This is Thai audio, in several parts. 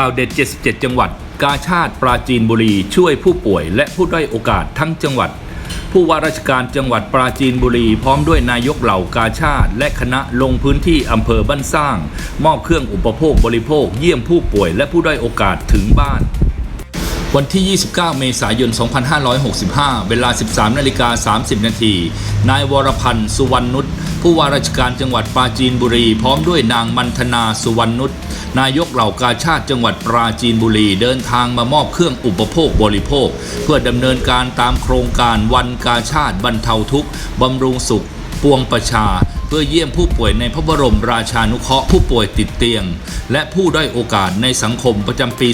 ข่าวเด็ด 77 จังหวัด กาชาติปราจีนบุรี ช่วยผู้ป่วยและผู้ด้อยโอกาสทั้งจังหวัด ผู้ว่าราชการจังหวัดปราจีนบุรี พร้อมด้วยนายกเหล่ากาชาติ และคณะลงพื้นที่อำเภอบ้านสร้าง มอบเครื่องอุปโภคบริโภค เยี่ยมผู้ป่วยและผู้ด้อยโอกาสถึงบ้าน วันที่ 29 เมษายน 2565 เวลา 13นาฬิกา30 นาที นายวรพันธ์ สุวรรณนุช ผู้ว่าราชการจังหวัดปราจีนบุรี พร้อมด้วยนางมันธนา สุวรรณนุช นายกเหล่ากาชาติจังหวัดปราจีนบุรี เดินทางมามอบเครื่องอุปโภคบริโภค เพื่อดำเนินการตามโครงการวันกาชาติบรรเทาทุกข์บำรุงสุข ปวงประชา เพื่อเยี่ยมผู้ป่วยในพระบรมราชานุเคราะห์ผู้ป่วยติดเตียง และผู้ด้อยโอกาสในสังคมประจำปี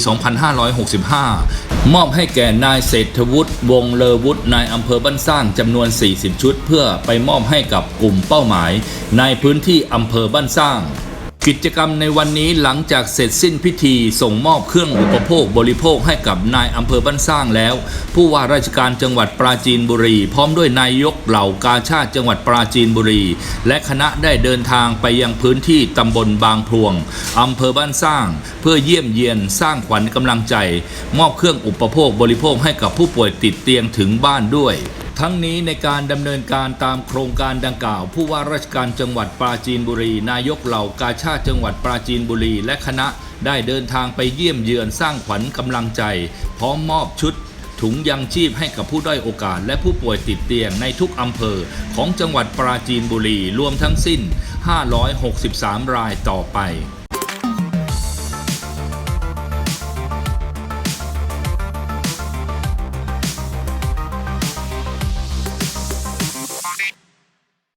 2565 มอบให้แก่นายเศรษฐวุฒิวงเลอวุฒินายอำเภอบ้านสร้างจำนวน 40 ชุด เพื่อไปมอบให้กับกลุ่มเป้าหมาย ในพื้นที่อำเภอบ้านสร้างกิจกรรมในวันนี้หลังจากเสร็จสิ้นพิธีส่งมอบเครื่องอุปโภคบริโภคให้กับนายอำเภอบ้านสร้างแล้ว ผู้ว่าราชการจังหวัดปราจีนบุรี พร้อมด้วยนายก เหล่ากาชาติจังหวัดปราจีนบุรี และคณะได้เดินทางไปยังพื้นที่ตำบลบางพลวงอำเภอบ้านสร้าง เพื่อเยี่ยมเยียนสร้างขวัญกำลังใจ มอบเครื่องอุปโภคบริโภคให้กับผู้ป่วยติดเตียงถึงบ้านด้วยทั้งนี้ในการดำเนินการตามโครงการดังกล่าว ผู้ว่าราชการจังหวัดปราจีนบุรี นายกเหล่ากาชาติจังหวัดปราจีนบุรี และคณะได้เดินทางไปเยี่ยมเยือนสร้างขวัญกำลังใจ พร้อมมอบชุด ถุงยังชีพให้กับผู้ด้อยโอกาส และผู้ป่วยติดเตียงในทุกอำเภอของจังหวัดปราจีนบุรีรวมทั้งสิ้น 563 รายต่อไป